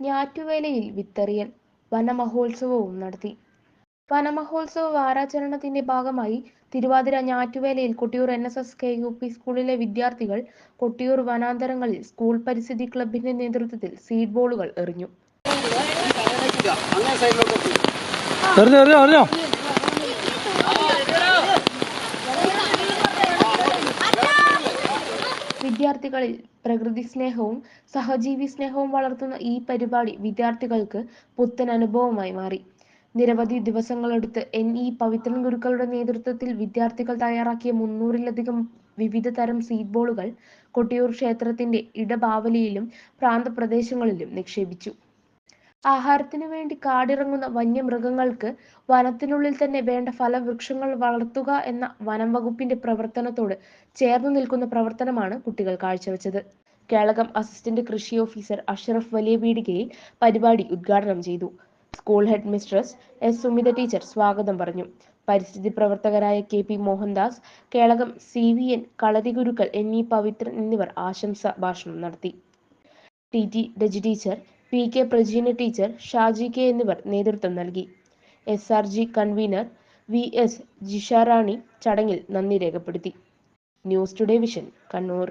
ഞാറ്റുവേലയിൽ വിത്തെറിയൽ വനമഹോത്സവവും നടത്തി. വനമഹോത്സവ വാരാചരണത്തിന്റെ ഭാഗമായി Thiruvathira ഞാറ്റുവേലയിൽ Kottiyoor N S S K U P സ്കൂളിലെ വിദ്യാർത്ഥികൾ കൊട്ടിയൂർ വനാന്തരങ്ങളിൽ സ്കൂൾ പരിസ്ഥിതി ക്ലബിന്റെ നേതൃത്വത്തിൽ സീഡ് ബോളുകൾ എറിഞ്ഞു എറിഞ്ഞോ എറിഞ്ഞോ എറിഞ്ഞോ വിദ്യാർത്ഥികളിൽ പ്രകൃതി സ്നേഹവും സഹജീവി സ്നേഹവും വളർത്തുന്ന ഈ പരിപാടി വിദ്യാർത്ഥികൾക്ക് പുത്തൻ അനുഭവമായി മാറി. നിരവധി ദിവസങ്ങളെടുത്ത് എൻ. ഇ. പവിത്രൻ ഗുരുക്കളുടെ നേതൃത്വത്തിൽ വിദ്യാർത്ഥികൾ തയ്യാറാക്കിയ മുന്നൂറിലധികം വിവിധ തരം സീഡ് ബോളുകൾ കൊട്ടിയൂർ ക്ഷേത്രത്തിന്റെ ഇടബാവലിയിലും പ്രാന്തപ്രദേശങ്ങളിലും നിക്ഷേപിച്ചു. ആഹാരത്തിനു വേണ്ടി കാടിറങ്ങുന്ന വന്യമൃഗങ്ങൾക്ക് വനത്തിനുള്ളിൽ തന്നെ വേണ്ട ഫലവൃക്ഷങ്ങൾ വളർത്തുക എന്ന വനം വകുപ്പിന്റെ പ്രവർത്തനത്തോട് ചേർന്നു നിൽക്കുന്ന പ്രവർത്തനമാണ് കുട്ടികൾ കാഴ്ചവെച്ചത്. കേളകം അസിസ്റ്റന്റ് കൃഷി ഓഫീസർ അഷ്റഫ് വലിയ പീടികയിൽ പരിപാടി ഉദ്ഘാടനം ചെയ്തു. School head mistress S. Sumitha teacher സ്വാഗതം പറഞ്ഞു. പരിസ്ഥിതി പ്രവർത്തകരായ K. P. Mohandas Kelakam C. V. N. Kalari ഗുരുക്കൾ എന്നീ പവിത്രൻ എന്നിവർ ആശംസ ഭാഷണം നടത്തി. T. T. Daji teacher P K Prajeena teacher Shaji K എന്നിവർ നേതൃത്വം നൽകി. S R G convener V S Jisharani ചടങ്ങിൽ നന്ദി രേഖപ്പെടുത്തി. News today vision Kannur.